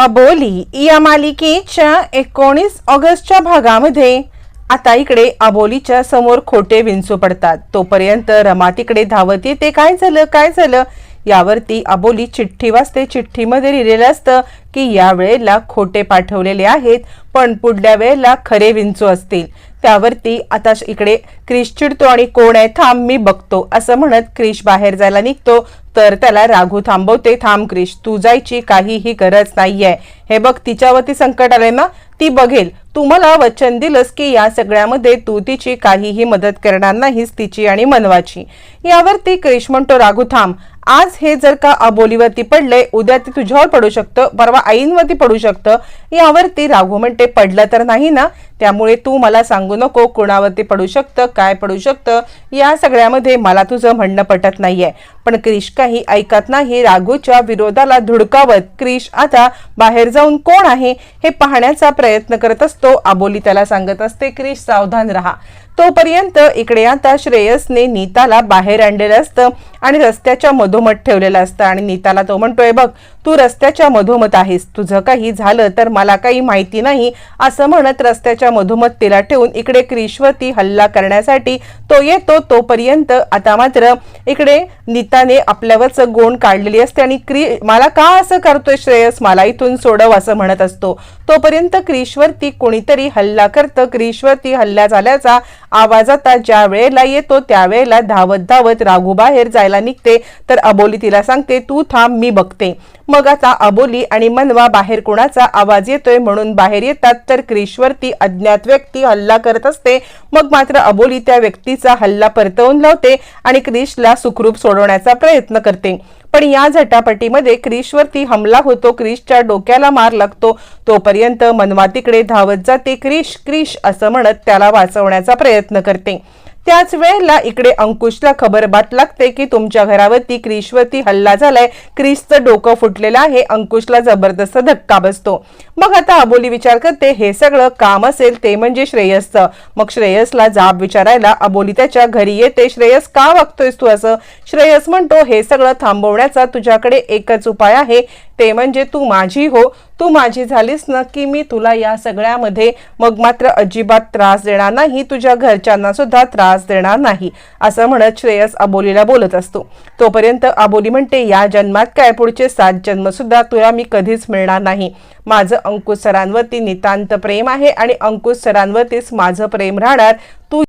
अबोली या मालिकेच्या एकोणीस ऑगस्टच्या भागामध्ये आता इकडे अबोलीच्या समोर खोटे विंचू पडतात. तोपर्यंत रमा तिकडे धावत येते. काय झालं? काय झालं? यावरती अबोली चिठ्ठी वाचते. चिठ्ठीमध्ये लिहिलेलं असतं की या वेळेला खोटे पाठवलेले आहेत पण पुढल्या वेळेला खरे विंचू असतील. त्यावरती आता इकडे क्रिश चिडतो आणि कोण आहे? थांब मी बघतो. असं म्हणत क्रिश बाहेर जायला निघतो. तर त्याला राघू थांबवते. थांब क्रिश तू जायची काहीही गरज नाहीये. हे बघ तिच्यावरती संकट आले ना? ती बघेल. तू मला वचन दिलंस की या सगळ्यामध्ये तू तिची काहीही मदत करणार नाहीस तिची आणि मनवाची. यावरती क्रिश म्हणतो राघू थांब. आज हे जर का अबोलीवरती पडले उद्या ते तुझ्यावर पडू शकतं परवा आईंवरती पडू शकतं. यावरती राघू म्हणते पडलं तर नाही ना. त्यामुळे तू मला सांगू नको कोणावरती पडू शकतं काय पडू शकतं. या सगळ्यामध्ये मला तुझं म्हणणं पटत नाहीये. पण क्रिश काही ऐकत नाही. राघूच्या विरोधाला धुडकावत क्रिश आता बाहेर जाऊन कोण आहे हे पाहण्याचा प्रयत्न करत असतो. आबोली त्याला सांगत असते क्रिश सावधान राहा. तोपर्यंत इकडे आता श्रेयसने नीताला बाहेर आणलेलं असतं आणि रस्त्याच्या मधोमध ठेवलेलं असतं आणि नीताला तो म्हणतोय बघ तू रस्त्याच्या मधोमध आहेस. तुझं काही झालं तर मला काही माहिती नाही असं म्हणत रस्त्याच्या मधोमध तिला ठेवून इकडे क्रिशवरती हल्ला करण्यासाठी तो येतो तोपर्यंत आता मात्र इकडे नीताने आपल्यावरच गोण काढलेली असते आणि क्री मला का असं करतोय श्रेयस? मला इथून सोडव असं म्हणत असतो. तोपर्यंत क्रिशवरती कोणीतरी हल्ला करतं. क्रिशवरती हल्ला झाल्याचा आवाज आता ज्या वेळेला येतो त्यावेळेला धावत धावत राघू बाहेर जायला निघते. तर अबोली तिला सांगते तू थांब मी बघते. मग आता अबोली आणि मनवा बाहेर कोणाचा आवाज येतोय म्हणून बाहेर येतात तर क्रिशवरती अज्ञात व्यक्ती हल्ला करत असते. मग मात्र अबोली त्या व्यक्तीचा हल्ला परतवून लावते आणि क्रिशला सुखरूप सोडवण्याचा प्रयत्न करते. पण या झटापटीमध्ये क्रिशवरती हमला होतो क्रिशच्या डोक्याला मार लागतो. तोपर्यंत मनवा तिकडे धावत जाते क्रिश क्रिश असं म्हणत त्याला वाचवण्याचा प्रयत्न करते. त्याच वेळेला इकडे अंकुशला खबरबाट लागते की तुमच्या घरावरती क्रिशवरती हल्ला झालाय. क्रिशचं डोकं फुटलेलं आहे. अंकुशला जबरदस्त धक्का बसतो. मग आता अबोली विचार करते हे सगळं काम असेल ते म्हणजे श्रेयसचं. मग श्रेयसला जाब विचारायला अबोली त्याच्या घरी येते. श्रेयस का वागतोयस तू असं? श्रेयस म्हणतो हे सगळं थांबवण्याचा तुझ्याकडे एकच उपाय आहे. ते म्हणजे तू माझी हो तू माझी झालीस नक्की की मी तुला या सगळ्यामध्ये मग मात्र अजिबात त्रास देणार नाही तुझ्या घरच्यांना सुद्धा त्रास देणार नाही असं म्हणत श्रेयस अबोलीला बोलत असतो. तोपर्यंत अबोली म्हणते या जन्मात काय पुढचे सात जन्म सुद्धा तुला मी कधीच मिळणार नाही. माझं अंकुश सरांवरती नितांत प्रेम आहे आणि अंकुश सरांवरतीच माझं प्रेम राहणार. तू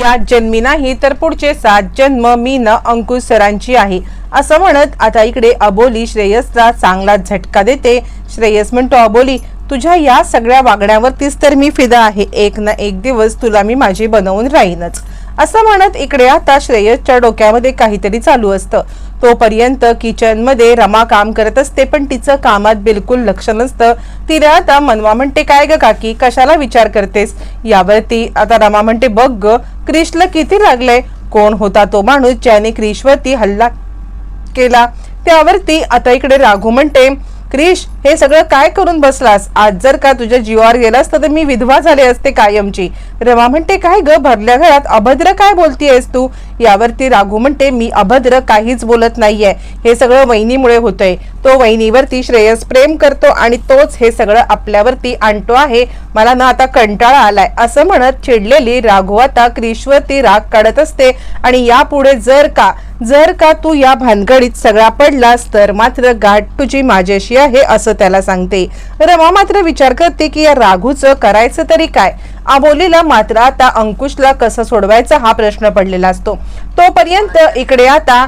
या जन्मी नाही तर पुढचे सात जन्म मी न अंकुश सरांची आहे. असं म्हणत आता इकडे अबोली श्रेयसला चांगला झटका देते. श्रेयस म्हणतो अबोली तुझ्या या सगळ्या वागण्यावरतीच तर मी फिदा आहे. एक ना एक दिवस तुला मी माझी बनवून राहीनच. असं म्हणत इकडे आता श्रेयसच्या डोक्यामध्ये काहीतरी चालू असतं. तोपर्यंत किचनमध्ये रमा काम करत असते पण तिचं कामात बिलकुल लक्ष नसतं. तिला आता मनवा म्हणते काय ग काकी कशाला विचार करतेस? यावरती आता रमा म्हणते बघ ग क्रिशला किती लागलंय? कोण होता तो माणूस ज्याने क्रिशवरती हल्ला केला? त्यावरती आता इकडे राघू म्हणते क्रिश हे सगळं काय करून बसलास? आज जर का तुझ्या जीवावर गेलास तर मी विधवा झाले असते कायमची. रमा म्हणते काय ग भरल्या घरात अभद्र काय बोलतीयस तू? यावरती राघू म्हणते मी अभद्र काहीच बोलत नाहीये. हे सगळं वहिनीमुळे होतंय. तो वहिनीवरती श्रेयस प्रेम करतो आणि तोच हे सगळं आपल्यावरती आणतो आहे. मला ना आता कंटाळा आलाय. असं म्हणत चिडलेली राघू आता क्रिशवरती राग काढत असते. आणि यापुढे जर का जर का तू या भानगडीत सगळा पडलास तर मात्र गाठ तुझी माझ्याशी आहे असं त्याला सांगते. रमा मात्र विचार करते की या राघूचं करायचं तरी काय? आबोलीला मात्र आता अंकुशला कसं सोडवायचा हा प्रश्न पडलेला असतो. तोपर्यंत इकडे आता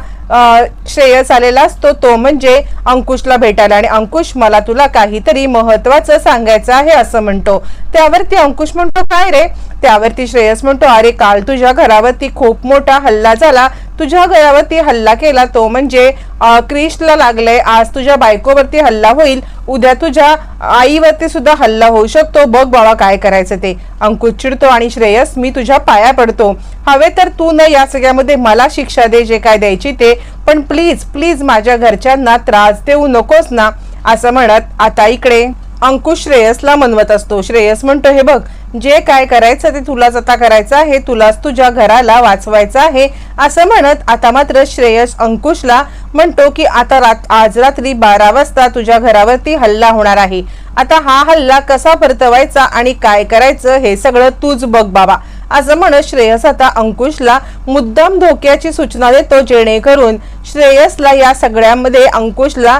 श्रेयस आलेला असतो. तो म्हणजे अंकुशला भेटायला आणि अंकुश मला तुला काहीतरी महत्वाचं सांगायचं आहे असं म्हणतो. त्यावरती अंकुश म्हणतो काय रे? त्यावरती श्रेयस म्हणतो अरे काल तुझ्या घरावरती खूप मोठा हल्ला झाला. तुझ्या घरावरती हल्ला केला तो म्हणजे क्रिशला लागलंय. आज तुझ्या बायकोवरती हल्ला होईल. उद्या तुझ्या आईवरती सुद्धा हल्ला होऊ शकतो. बघ बाबा काय करायचं ते. अंकुश चिडतो आणि श्रेयस मी तुझ्या पाया पडतो. हवे तर तू न या सगळ्यामध्ये मला शिक्षा दे जे काय द्यायची ते. पण प्लीज प्लीज माझ्या घरच्यांना त्रास देऊ नकोस ना असं म्हणत आता इकडे. अंकुश श्रेयसला मनवत असतो. श्रेयस म्हणतो हे बघ जे काय करायचं ते तुलाच आता करायचं आहे तुलाच तुझ्या घराला वाचवायचं आहे. असं म्हणत आता मात्र श्रेयस अंकुशला म्हणतो की आता रात आज रात्री बारा वाजता तुझ्या घरावरती हल्ला होणार आहे. आता हा हल्ला कसा परतवायचा आणि काय करायचं हे सगळं तूच बघ बाबा. असं म्हणत श्रेयस आता अंकुशला मुद्दाम धोक्याची सूचना देतो जेणेकरून श्रेयसला या सगळ्यामध्ये अंकुशला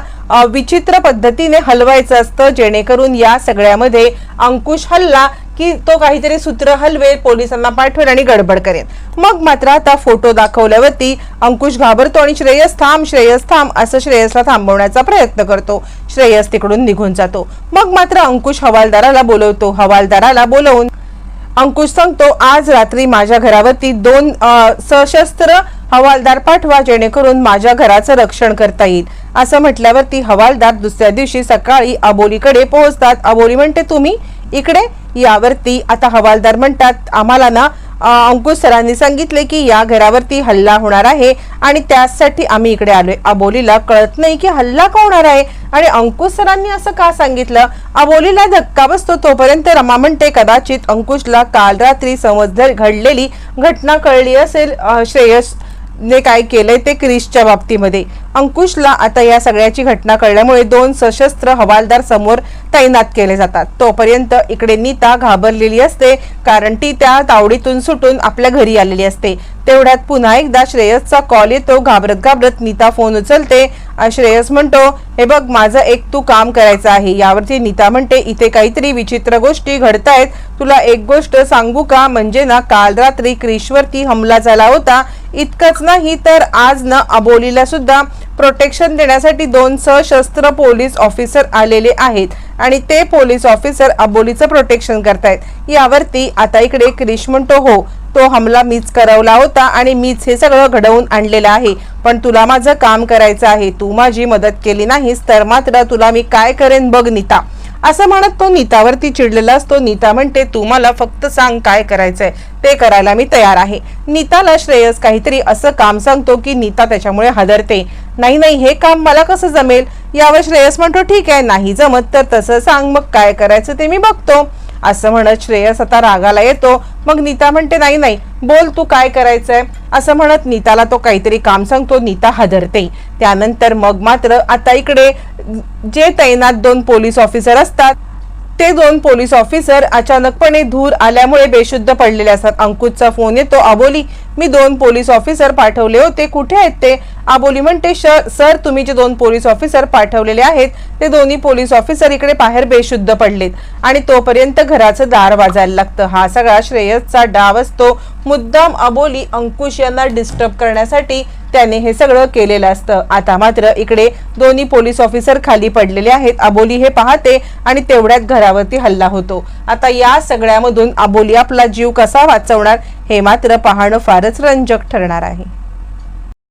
विचित्र पद्धतीने हलवायचं असतं जेणेकरून या सगळ्यामध्ये अंकुश हल्ला की तो काहीतरी सूत्र हलवेल पोलिसांना पाठवेल आणि गडबड करेल. मग मात्र आता फोटो दाखवल्यावरती अंकुश घाबरतो आणि श्रेयस थांब श्रेयस थांब असं श्रेयसला थांबवण्याचा प्रयत्न करतो. श्रेयस तिकडून निघून जातो. मग मात्र अंकुश हवालदाराला बोलवतो. हवालदाराला बोलवून अंकुश सांगतो आज रात्री माझ्या घरावरती दोन सशस्त्र हवालदार पाठवा जेणेकरून माझ्या घराचं रक्षण करता येईल. असं म्हटल्यावरती हवालदार दुसऱ्या दिवशी सकाळी अबोलीकडे पोहोचतात. अबोली म्हणते तुम्ही इकडे? यावरती आता हवालदार म्हणतात आम्हाला ना अंकुश सरांनी सांगितले की या घरावरती हल्ला होणार आहे आणि त्यासाठी आम्ही इकडे आलोय. अबोलीला कळत नाही की हल्ला का होणार आहे. आणि अंकुश सरांनी असं का सांगितलं? अबोलीला धक्का बसतो तोपर्यंत रमा म्हणते कदाचित अंकुशला काल रात्री समज घडलेली घटना कळली असेल श्रेयस ने काय केलंय ते क्रिसच्या बाबतीमध्ये. अंकुशला आता या सगळ्याची घटना कळल्यामुळे दोन सशस्त्र हवालदार समोर तैनात केले जातात. तोपर्यंत इकडे नीता घाबरलेली असते कारण ती त्या तावडीतून सुटून आपल्या घरी आलेली असते. तेवढ्यात पुन्हा एकदा श्रेयसचा कॉल येतो घाबरत घाबरत नीता फोन उचलते. श्रेयस म्हणतो हे बघ माझं एक तू काम करायचं आहे. यावरती नीता म्हणते इथे काहीतरी विचित्र गोष्टी घडतायत. तुला एक गोष्ट सांगू का? म्हणजे ना काल रात्री क्रिशवरती हमला झाला होता. इतकंच नाही तर आज ना अबोलीला सुद्धा प्रोटेक्शन देण्यासाठी दोन सशस्त्र पोलीस ऑफिसर आलेले आहेत. आणि ते पोलीस ऑफिसर अबोलीचं प्रोटेक्शन करतायत. यावरती आता इकडे क्रिश म्हणतो हो तो हमला मीच करवला होता आणि मीच हे सगळं घडवून आणलेलं आहे. पण तुला माझं काम करायचं आहे. तू माझी मदत केली नाहीस तर मात्र तुला मी काय करेन बघ नीता. असं म्हणत तो नीतावरती चिडलेला असतो. नीता म्हणते तू मला फक्त सांग काय करायचंय. ते करायला मी तयार आहे. नीताला श्रेयस काहीतरी असं काम सांगतो की नीता त्याच्यामुळे हादरते. नाही नाही हे काम मला कसं जमेल? यावर श्रेयस म्हणतो ठीक आहे नाही जमत तर तसं सांग मग काय करायचं ते मी बघतो. असं म्हणत श्रेयस आता रागाला येतो. मग नीता म्हणते नाही नाही बोल तू काय करायचंय? असं म्हणत नीताला तो काहीतरी काम सांगतो नीता हादरते. त्यानंतर मग मात्र आता इकडे जे तैनात दोन पोलीस ऑफिसर असतात ते दोन पोलीस ऑफिसर अचानकपणे धूर आल्यामुळे बेशुद्ध पडलेले असतात. अंकुशचा फोन येतो अबोली मी दोन पोलीस ऑफिसर पाठवले होते. कुठे आहेत ते? अबोली म्हणते "श- सर तुम्ही जे दोन पोलीस ऑफिसर पाठवलेले आहेत ते दोन्ही पोलीस ऑफिसर इकडे बाहेर बेशुद्ध पडलेत आणि तोपर्यंत घराचं दार वाजायला लागतं. हा सगळा श्रेयसचा डाव असतो. मुद्दाम अबोली अंकुश यांना डिस्टर्ब करण्यासाठी त्याने हे सगळं केलेलं असतं. आता मात्र इकडे दोन्ही पोलीस ऑफिसर खाली पडलेले आहेत. अबोली हे पाहते आणि तेवढ्यात घरावरती हल्ला होतो. आता या सगळ्यामधून अबोली आपला जीव कसा वाचवणार हे मात्र पाहणं फारच रंजक ठरणार आहे.